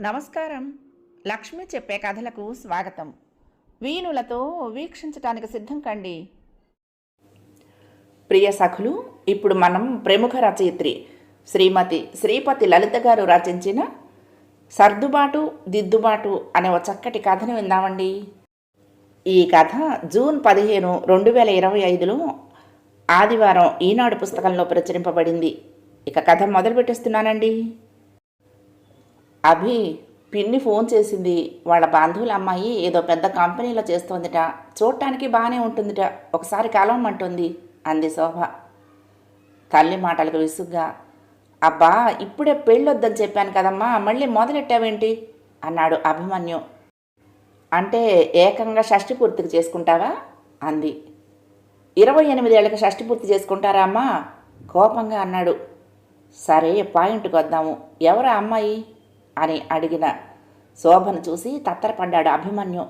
నమస్కారం. లక్ష్మి చెప్పే కథలకు స్వాగతం. వీణులతో వీక్షించటానికి సిద్ధం కండి. ప్రియ సఖులు ఇప్పుడు మనం ప్రముఖ రచయిత్రి శ్రీమతి శ్రీపతి లలిత గారు రచించిన సర్దుబాటు దిద్దుబాటు అనే ఒక చక్కటి కథను విందామండి. ఈ కథ జూన్ పదిహేను రెండు వేల ఇరవై ఐదులో ఆదివారం ఈనాడు పుస్తకంలో ప్రచురింపబడింది. ఇక కథ మొదలు పెట్టేస్తున్నానండి అభి పిన్ని ఫోన్ చేసింది. వాళ్ళ బంధువుల అమ్మాయి ఏదో పెద్ద కంపెనీలో చేస్తోందిట. చూడటానికి బాగానే ఉంటుందిట. ఒకసారి కలవమంటుంది అంది శోభ. తల్లి మాటలకు విసుగ్గా. అబ్బా ఇప్పుడే పెళ్ళొద్దని చెప్పాను కదమ్మా మళ్ళీ మొదలెట్టావేంటి? అన్నాడు అభిమన్యు. అంటే ఏకంగా షష్ఠి పూర్తికి చేసుకుంటావా? అంది. ఇరవై ఎనిమిదేళ్ళకి షష్ఠి పూర్తి చేసుకుంటారా అమ్మా? కోపంగా అన్నాడు. సరే పాయింట్కి వద్దాము ఎవరా అమ్మాయి? అని అడిగిన శోభను చూసి తత్తరపడ్డాడు అభిమన్యు.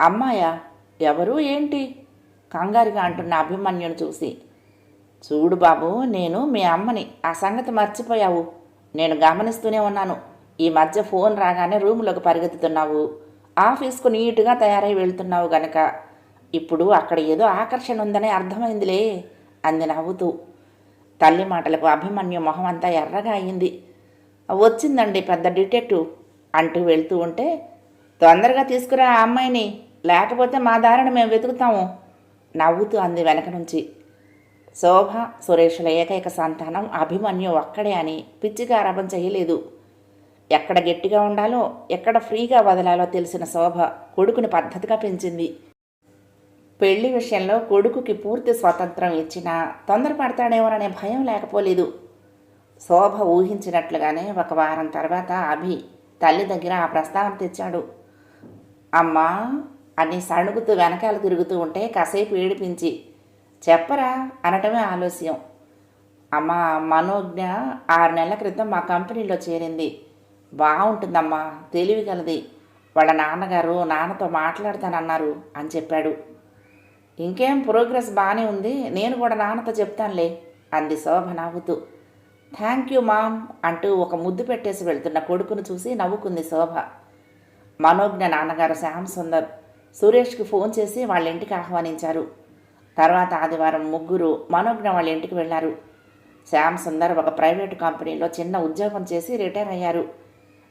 అమ్మాయా ఎవరు ఏంటి? కంగారుగా అంటున్న అభిమన్యుని చూసి. చూడు బాబు నేను మీ అమ్మని ఆ సంగతి మర్చిపోయావు. నేను గమనిస్తూనే ఉన్నాను. ఈ మధ్య ఫోన్ రాగానే రూములోకి పరిగెత్తుతున్నావు. ఆఫీస్కు నీట్గా తయారై వెళ్తున్నావు గనక. ఇప్పుడు అక్కడ ఏదో ఆకర్షణ ఉందనే అర్థమైందిలే అంది నవ్వుతూ. తల్లి మాటలకు అభిమన్యు మొహం అంతా ఎర్రగా అయింది. వచ్చిందండి పెద్ద డిటెక్టివ్ అంటూ వెళ్తూ ఉంటే తొందరగా తీసుకురా ఆ అమ్మాయిని లేకపోతే మా దారిని మేము వెతుకుతాము నవ్వుతూ అంది వెనక నుంచి. శోభ సురేషుల ఏకైక సంతానం అభిమన్యు ఒక్కడే అని పిచ్చిగా ఆరంభం చేయలేదు. ఎక్కడ గట్టిగా ఉండాలో ఎక్కడ ఫ్రీగా వదలాలో తెలిసిన శోభ కొడుకుని పద్ధతిగా పెంచింది. పెళ్ళి విషయంలో కొడుకుకి పూర్తి స్వాతంత్రం ఇచ్చినా తొందరపడతాడేమోననే భయం లేకపోలేదు. శోభ ఊహించినట్లుగానే ఒక వారం తర్వాత అభి తల్లి దగ్గర ఆ ప్రస్తావన తెచ్చాడు. అమ్మా! అని సణుగుతూ వెనకాల తిరుగుతూ ఉంటే కాసేపు ఏడిపించి చెప్పరా? అనటమే ఆలస్యం. అమ్మా! మనోజ్ఞ ఆరు నెలల క్రితం మా కంపెనీలో చేరింది. బాగుంటుందమ్మా తెలివి కలది వాళ్ళ నాన్నగారు నాన్నతో మాట్లాడతానన్నారు అని చెప్పాడు. ఇంకేం ప్రోగ్రెస్ బాగానే ఉంది. నేను కూడా నాన్నతో చెప్తానులే! అంది శోభ నవ్వుతూ. థ్యాంక్ యూ మామ్ అంటూ ఒక ముద్దు పెట్టేసి వెళ్తున్న కొడుకును చూసి నవ్వుకుంది శోభ. మనోజ్ఞ నాన్నగారు శ్యామ్ సుందర్ సురేష్కి ఫోన్ చేసి వాళ్ళ ఇంటికి ఆహ్వానించారు. తర్వాత ఆదివారం ముగ్గురు మనోజ్ఞ వాళ్ళ ఇంటికి వెళ్ళారు శ్యామ్ సుందర్ ఒక ప్రైవేటు కంపెనీలో చిన్న ఉద్యోగం చేసి రిటైర్ అయ్యారు.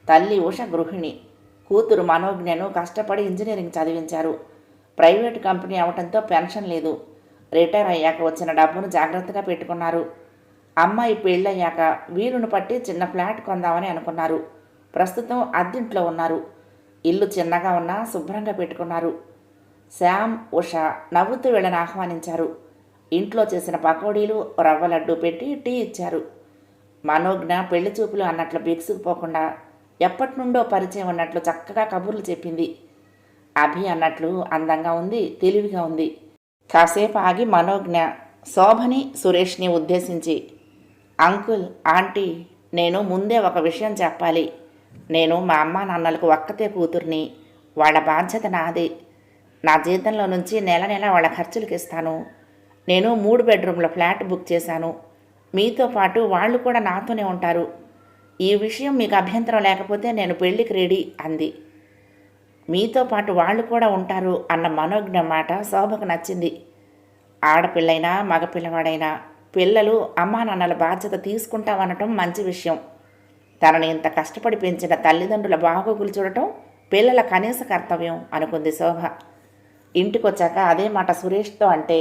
తల్లి ఉష గృహిణి. కూతురు మనోజ్ఞను కష్టపడి ఇంజనీరింగ్ చదివించారు. ప్రైవేటు కంపెనీ అవటంతో పెన్షన్ లేదు. రిటైర్ అయ్యాక వచ్చిన డబ్బును జాగ్రత్తగా పెట్టుకున్నారు. అమ్మాయి పెళ్ళయ్యాక వీరును పట్టి చిన్న ఫ్లాట్ కొందామని అనుకున్నారు. ప్రస్తుతం అద్దెంట్లో ఉన్నారు. ఇల్లు చిన్నగా ఉన్నా శుభ్రంగా పెట్టుకున్నారు. శ్యామ్ ఉష నవ్వుతూ వీళ్ళని ఆహ్వానించారు. ఇంట్లో చేసిన పకోడీలు రవ్వ లడ్డు పెట్టి టీ ఇచ్చారు. మనోజ్ఞ పెళ్ళి చూపులు అన్నట్లు బిగుసుకుపోకుండా ఎప్పటి నుండో పరిచయం ఉన్నట్లు చక్కగా కబుర్లు చెప్పింది. అభి అన్నట్లు అందంగా ఉంది తెలివిగా ఉంది. కాసేపు ఆగి మనోజ్ఞ శోభని సురేష్ని ఉద్దేశించి అంకుల్ ఆంటీ నేను ముందే ఒక విషయం చెప్పాలి. నేను మా అమ్మ నాన్నలకు ఒక్కతే కూతుర్ని. వాళ్ళ బాధ్యత నాదే. నా జీతంలో నుంచి నెల నెల వాళ్ళ ఖర్చులకు ఇస్తాను. నేను మూడు బెడ్రూమ్ల ఫ్లాట్ బుక్ చేశాను. మీతో పాటు వాళ్ళు కూడా నాతోనే ఉంటారు. ఈ విషయం మీకు అభ్యంతరం లేకపోతే నేను పెళ్ళికి రెడీ అంది. మీతో పాటు వాళ్ళు కూడా ఉంటారు అన్న మనోజ్ఞ మాట శోభకు నచ్చింది. ఆడపిల్లైనా మగపిల్లవాడైనా పిల్లలు అమ్మా నాన్నల బాధ్యత తీసుకుంటామనటం మంచి విషయం. తనని ఇంత కష్టపడి పెంచిన తల్లిదండ్రుల బాగోగులు చూడటం పిల్లల కనీస కర్తవ్యం అనుకుంది శోభ. ఇంటికొచ్చాక అదే మాట సురేష్తో అంటే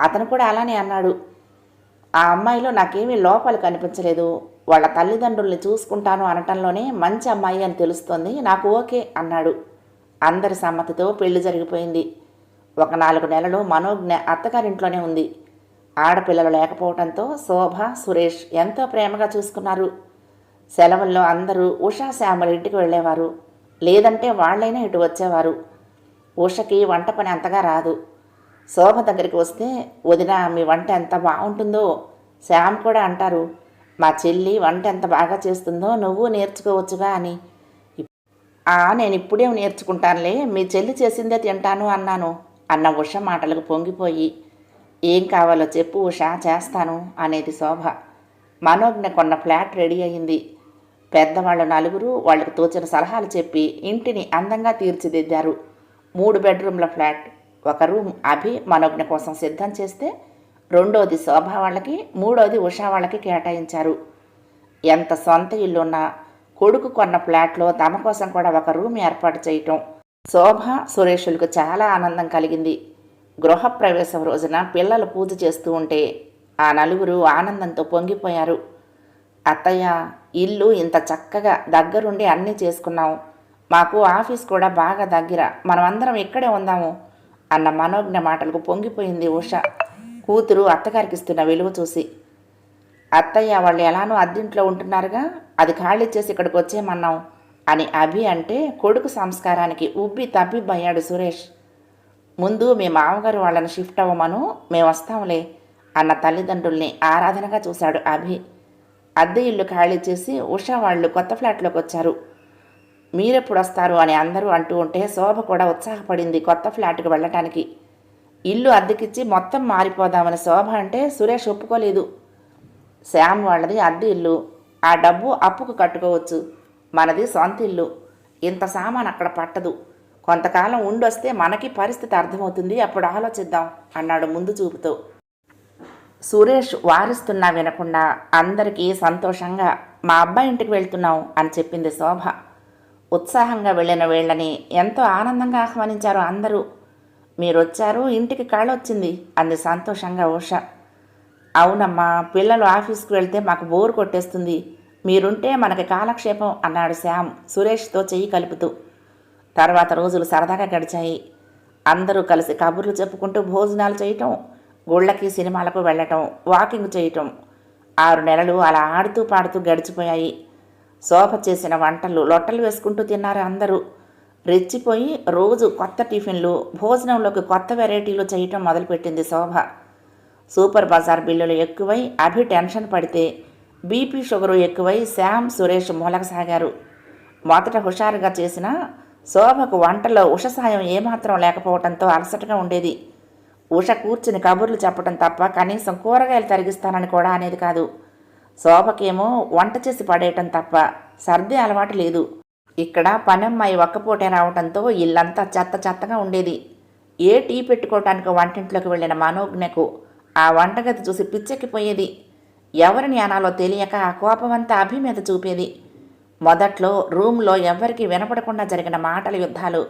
అతను కూడా అలానే అన్నాడు. ఆ అమ్మాయిలో నాకేమీ లోపాలు కనిపించలేదు. వాళ్ళ తల్లిదండ్రుల్ని చూసుకుంటాను అనటంలోనే మంచి అమ్మాయి అని తెలుస్తోంది. నాకు ఓకే అన్నాడు. అందరి సమ్మతితో పెళ్ళి జరిగిపోయింది. ఒక నాలుగు నెలలు మనోజ్ఞ అత్తగారింట్లోనే ఉంది. ఆడపిల్లలు లేకపోవడంతో శోభ సురేష్ ఎంతో ప్రేమగా చూసుకున్నారు. సెలవుల్లో అందరూ ఉషా శ్యామల ఇంటికి వెళ్ళేవారు. లేదంటే వాళ్ళైనా ఇటు వచ్చేవారు. ఉషకి వంట పని అంతగా రాదు. శోభ దగ్గరికి వస్తే వదిన మీ వంట ఎంత బాగుంటుందో? శ్యామ్ కూడా అంటారు మా చెల్లి వంట ఎంత బాగా చేస్తుందో నువ్వు నేర్చుకోవచ్చుగా అని. ఆ నేను ఇప్పుడే నేర్చుకుంటానులే మీ చెల్లి చేసిందే తింటాను అన్నాను. అన్న ఉష మాటలకు పొంగిపోయి ఏం కావాలో చెప్పు ఉషా చేస్తాను అనేది శోభ. మనోజ్ఞ కొన్న ఫ్లాట్ రెడీ అయింది. పెద్దవాళ్ళు నలుగురు వాళ్ళకి తోచిన సలహాలు చెప్పి ఇంటిని అందంగా తీర్చిదిద్దారు. మూడు బెడ్రూమ్ల ఫ్లాట్. ఒక రూమ్ అభి మనోజ్ఞ కోసం సిద్ధం చేస్తే రెండోది శోభ వాళ్ళకి మూడోది ఉషా వాళ్ళకి కేటాయించారు. ఎంత సొంత ఇల్లున్నా కొడుకు కొన్న ఫ్లాట్లో తమ కోసం కూడా ఒక రూమ్ ఏర్పాటు చేయటం. శోభ సురేషులకు చాలా ఆనందం కలిగింది. గృహప్రవేశం రోజున పిల్లలు పూజ చేస్తూ ఉంటే ఆ నలుగురు ఆనందంతో పొంగిపోయారు. అత్తయ్య ఇల్లు ఇంత చక్కగా దగ్గరుండి అన్నీ చేసుకున్నాం మాకు ఆఫీస్ కూడా బాగా దగ్గర. మనమందరం ఇక్కడే ఉందాము అన్న మనోజ్ఞ మాటలకు పొంగిపోయింది ఉష. కూతురు అత్తగారికి ఇస్తున్న విలువ చూసి. అత్తయ్య వాళ్ళు ఎలానో అద్దింట్లో ఉంటున్నారుగా అది ఖాళీ చేసి ఇక్కడికి వచ్చేయమన్నాం అని అభి అంటే కొడుకు సంస్కారానికి ఉబ్బి తబ్బిబ్బయ్యాడు సురేష్. ముందు మీ మామగారు వాళ్ళని షిఫ్ట్ అవ్వమను మేము వస్తాంలే అన్న తల్లిదండ్రుల్ని ఆరాధనగా చూశాడు అభి. అద్దె ఇల్లు ఖాళీ చేసి ఉషా వాళ్ళు కొత్త ఫ్లాట్లోకి వచ్చారు. మీరెప్పుడు వస్తారు? అని అందరూ అంటూ ఉంటే శోభ కూడా ఉత్సాహపడింది కొత్త ఫ్లాట్కి వెళ్ళటానికి. ఇల్లు అద్దెకిచ్చి మొత్తం మారిపోదామని శోభ అంటే సురేష్ ఒప్పుకోలేదు. శ్యామ్ వాళ్ళది అద్దె ఇల్లు. ఆ డబ్బు అప్పుకు కట్టుకోవచ్చు. మనది సొంత ఇల్లు. ఇంత సామాన్ అక్కడ పట్టదు. కొంతకాలం ఉండొస్తే మనకి పరిస్థితి అర్థమవుతుంది అప్పుడు ఆలోచిద్దాం అన్నాడు ముందు చూపుతూ. సురేష్ వారిస్తున్నా వినకుండా అందరికీ సంతోషంగా మా అబ్బాయి ఇంటికి వెళ్తున్నాం అని చెప్పింది శోభ. ఉత్సాహంగా వెళ్ళిన వీళ్ళని ఎంతో ఆనందంగా ఆహ్వానించారు అందరూ. మీరొచ్చారు ఇంటికి కళ్ళొచ్చింది అంది సంతోషంగా ఉష. అవునమ్మా పిల్లలు ఆఫీస్కి వెళ్తే మాకు బోర్ కొట్టేస్తుంది మీరుంటే మనకి కాలక్షేపం అన్నాడు శ్యామ్ సురేష్తో చెయ్యి కలుపుతూ. తర్వాత రోజులు సరదాగా గడిచాయి. అందరూ కలిసి కబుర్లు చెప్పుకుంటూ భోజనాలు చేయటం గుళ్ళకి సినిమాలకు వెళ్ళటం వాకింగ్ చేయటం. ఆరు నెలలు అలా ఆడుతూ పాడుతూ గడిచిపోయాయి. శోభ చేసిన వంటలు లొట్టలు వేసుకుంటూ తిన్నారు అందరూ. రెచ్చిపోయి రోజు కొత్త టిఫిన్లు భోజనంలోకి కొత్త వెరైటీలు చేయటం మొదలుపెట్టింది శోభ సూపర్ బజార్ బిల్లులు ఎక్కువై అభి టెన్షన్ పడితే బీపీ షుగరు ఎక్కువై శ్యామ్ సురేష్ మూలకసాగారు. మొదట హుషారుగా చేసిన శోభకు వంటలో ఉష సాయం ఏమాత్రం లేకపోవడంతో అలసటగా ఉండేది. ఉష కూర్చుని కబుర్లు చెప్పడం తప్ప కనీసం కూరగాయలు తరిగిస్తానని కూడా అనేది కాదు. శోభకేమో వంట చేసి పడేయటం తప్ప సర్ది అలవాటు లేదు. ఇక్కడ పనమ్మాయి ఒక్కపూటే రావడంతో ఇల్లంతా చెత్త చెత్తగా ఉండేది. ఏ టీ పెట్టుకోవటానికి వంటింట్లోకి వెళ్ళిన మనోజ్ఞకు ఆ వంటగది చూసి పిచ్చెక్కిపోయేది. ఎవరిని అనాలో తెలియక ఆ కోపమంతా అభి మీద చూపేది. మొదట్లో రూమ్లో ఎవ్వరికీ వినపడకుండా జరిగిన మాటల యుద్ధాలు.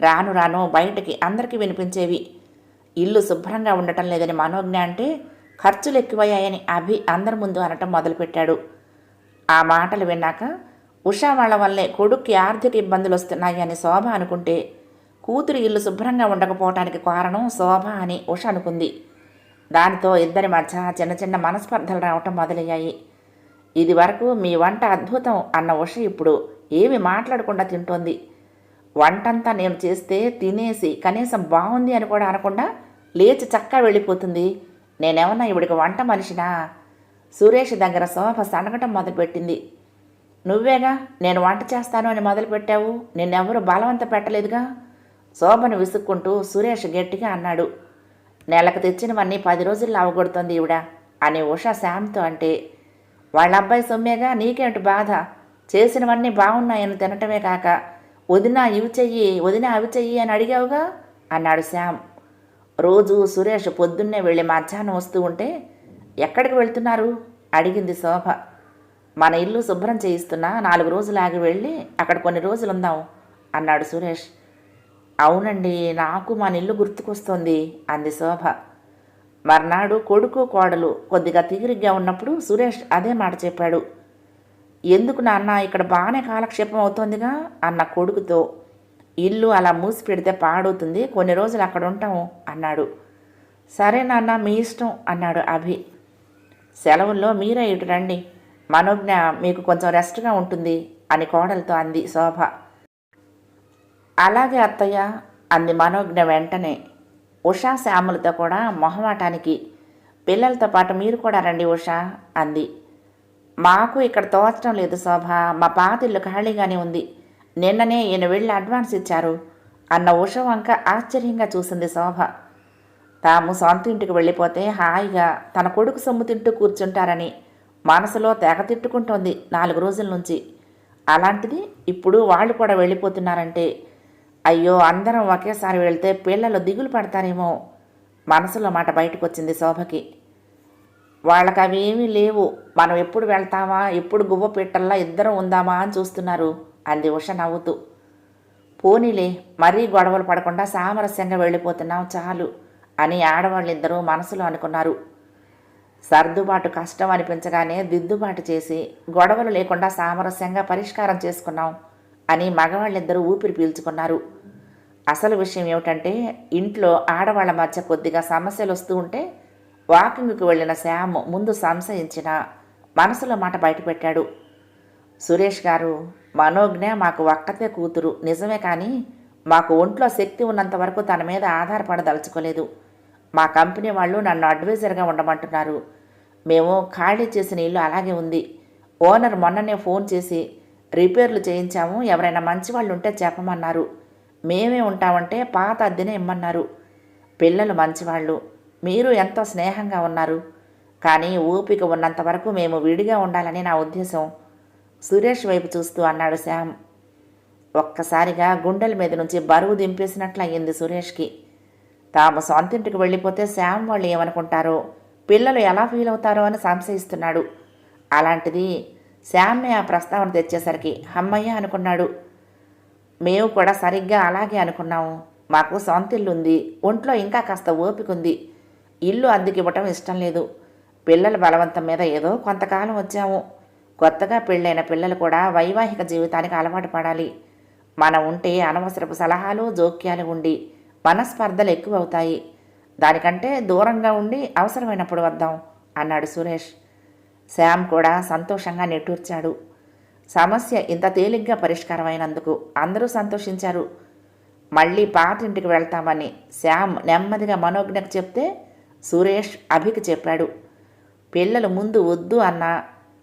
రాను రాను బయటికి అందరికీ వినిపించేవి. ఇల్లు శుభ్రంగా ఉండటం లేదని మనోజ్ఞ అంటే ఖర్చులు ఎక్కువయ్యాయని అభి అందరి ముందు అనటం మొదలుపెట్టాడు. ఆ మాటలు విన్నాక ఉషా వాళ్ళ వల్లే కొడుక్కి ఆర్థిక ఇబ్బందులు వస్తున్నాయి అని శోభ అనుకుంటే కూతురు ఇల్లు శుభ్రంగా ఉండకపోవటానికి కారణం శోభ అని ఉష అనుకుంది. దానితో ఇద్దరి మధ్య చిన్న చిన్న మనస్పర్ధలు రావటం మొదలయ్యాయి. ఇది వరకు మీ వంట అద్భుతం అన్న ఉష ఇప్పుడు ఏమి మాట్లాడకుండా తింటోంది. వంటంతా నేను చేస్తే తినేసి కనీసం బాగుంది అని కూడా అనకుండా లేచి చక్కా వెళ్ళిపోతుంది. నేనేమన్నా ఇవిడికి వంట మనిషినా? సురేష్ దగ్గర శోభ సనగటం మొదలుపెట్టింది. నువ్వేగా? నేను వంట చేస్తాను అని మొదలుపెట్టావు? నిన్నెవరు బలవంత పెట్టలేదుగా? శోభను విసుక్కుంటూ సురేష్ గట్టిగా అన్నాడు. నెలకు తెచ్చినవన్నీ పది రోజుల్లో అవగొడుతుంది ఈవిడ అని ఉషా శామ్తో అంటే వాళ్ళ అబ్బాయి సొమ్మేగా నీకేమిటి బాధ. చేసినవన్నీ బాగున్నాయని తినటమే కాక వదిన ఇవి చెయ్యి వదిన అవి చెయ్యి అని అడిగావుగా? అన్నాడు శ్యామ్. రోజు సురేష్ పొద్దున్నే వెళ్ళి మధ్యాహ్నం వస్తూ ఉంటే ఎక్కడికి వెళ్తున్నారు? అడిగింది శోభ. మన ఇల్లు శుభ్రం చేయిస్తున్నా నాలుగు రోజులు ఆగి వెళ్ళి అక్కడ కొన్ని రోజులు ఉందాం అన్నాడు సురేష్. అవునండి నాకు మన ఇల్లు గుర్తుకొస్తోంది అంది శోభ. మర్నాడు కొడుకు కోడలు కొద్దిగా తిగిరిగ్గా ఉన్నప్పుడు సురేష్ అదే మాట చెప్పాడు. ఎందుకు నాన్న ఇక్కడ బాగానే కాలక్షేపం అవుతోందిగా? అన్న కొడుకుతో. ఇల్లు అలా మూసి పెడితే పాడవుతుంది కొన్ని రోజులు అక్కడ ఉంటాము అన్నాడు. సరే నాన్న మీ ఇష్టం అన్నాడు అభి. సెలవుల్లో మీరే ఇటు రండి మనోజ్ఞ మీకు కొంచెం రెస్ట్గా ఉంటుంది అని కోడలతో అంది శోభ. అలాగే అత్తయ్య అంది మనోజ్ఞ వెంటనే. ఉషా శ్యాములతో కూడా మొహమాటానికి పిల్లలతో పాటు మీరు కూడా రండి ఉషా అంది. మాకు ఇక్కడ తోచడం లేదు శోభ మా పాత ఇల్లు ఖాళీగానే ఉంది. నిన్ననే ఈయన వెళ్ళి అడ్వాన్స్ ఇచ్చారు అన్న ఉష వంక ఆశ్చర్యంగా చూసింది శోభ. తాము సొంత ఇంటికి వెళ్ళిపోతే హాయిగా తన కొడుకు సొమ్ము తింటూ కూర్చుంటారని మనసులో తెగ తిట్టుకుంటోంది నాలుగు రోజుల నుంచి. అలాంటిది ఇప్పుడు వాళ్ళు కూడా వెళ్ళిపోతున్నారంటే అయ్యో అందరం ఒకేసారి వెళ్తే పిల్లలు దిగులు పడతారేమో. మనసులో మాట బయటకు వచ్చింది శోభకి. వాళ్ళకి అవి ఏమీ లేవు. మనం ఎప్పుడు వెళ్తామా? ఎప్పుడు గువ్వ పెట్టల్లా ఇద్దరం ఉందామా అని చూస్తున్నారు. అంది ఉష నవ్వుతూ. పోనీలే మరీ గొడవలు పడకుండా సామరస్యంగా వెళ్ళిపోతున్నాం చాలు అని ఆడవాళ్ళిద్దరూ మనసులో అనుకున్నారు. సర్దుబాటు కష్టం అనిపించగానే దిద్దుబాటు చేసి గొడవలు లేకుండా సామరస్యంగా పరిష్కారం చేసుకున్నాం అని మగవాళ్ళిద్దరూ ఊపిరి పీల్చుకున్నారు. అసలు విషయం ఏమిటంటే ఇంట్లో ఆడవాళ్ళ మధ్య కొద్దిగా సమస్యలు వస్తూ ఉంటే వాకింగ్కు వెళ్ళిన శ్యామ్ ముందు సంశయించిన మనసులో మాట బయటపెట్టాడు. సురేష్ గారు మనోజ్ఞ మాకు ఒక్కతే కూతురు నిజమే కానీ మాకు ఒంట్లో శక్తి ఉన్నంత వరకు తన మీద ఆధారపడదలుచుకోలేదు. మా కంపెనీ వాళ్ళు నన్ను అడ్వైజర్గా ఉండమంటున్నారు. మేము ఖాళీ చేసిన ఇల్లు అలాగే ఉంది. ఓనర్ మొన్ననే ఫోన్ చేసి రిపేర్లు చేయించాము ఎవరైనా మంచి వాళ్ళు ఉంటే చెప్పమన్నారు. మేమే ఉంటామంటే పాత అద్దెనే ఇమ్మన్నారు. పిల్లలు మంచివాళ్ళు. మీరు ఎంతో స్నేహంగా ఉన్నారు. కానీ ఓపిక ఉన్నంత వరకు మేము విడిగా ఉండాలని నా ఉద్దేశం. సురేష్ వైపు చూస్తూ అన్నాడు శ్యామ్. ఒక్కసారిగా గుండెల మీద నుంచి బరువు దింపేసినట్లు అయ్యింది సురేష్కి. తాము సొంతింటికి వెళ్ళిపోతే శ్యామ్ వాళ్ళు ఏమనుకుంటారో పిల్లలు ఎలా ఫీల్ అవుతారో అని సంశయిస్తున్నాడు. అలాంటిది శ్యామ్మే ఆ ప్రస్తావన తెచ్చేసరికి అమ్మయ్య అనుకున్నాడు. మేము కూడా సరిగ్గా అలాగే అనుకున్నాము. మాకు సొంతిల్లుంది ఒంట్లో ఇంకా కాస్త ఓపిక ఉంది ఇల్లు అద్దెకి ఇవ్వటం ఇష్టం లేదు. పిల్లల బలవంతం మీద ఏదో కొంతకాలం వచ్చాము. కొత్తగా పెళ్ళైన పిల్లలు కూడా వైవాహిక జీవితానికి అలవాటు పడాలి. మనం ఉంటే అనవసరపు సలహాలు జోక్యాలు ఉండి మనస్పర్ధలు ఎక్కువ అవుతాయి దానికంటే దూరంగా ఉండి అవసరమైనప్పుడు వద్దాం అన్నాడు సురేష్. శ్యామ్ కూడా సంతోషంగా నెట్టూర్చాడు. సమస్య ఇంత తేలిగ్గా పరిష్కారమైనందుకు అందరూ సంతోషించారు. మళ్ళీ పాతింటికి వెళ్తామని శ్యామ్ నెమ్మదిగా మనోజ్ఞకు చెప్తే సురేష్ అభికి చెప్పాడు. పిల్లలు ముందు వద్దు అన్నా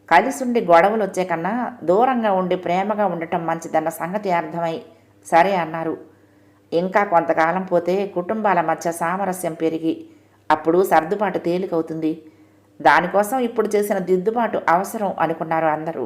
కలిసుండి గొడవలు వచ్చే కన్నా దూరంగా ఉండి ప్రేమగా ఉండటం మంచిదన్న సంగతి అర్థమై సరే అన్నారు. ఇంకా కొంతకాలం పోతే కుటుంబాల మధ్య సామరస్యం పెరిగి అప్పుడు సర్దుబాటు తేలికవుతుంది. దానికోసం ఇప్పుడు చేసిన దిద్దుబాటు అవసరం అనుకున్నారు అందరూ.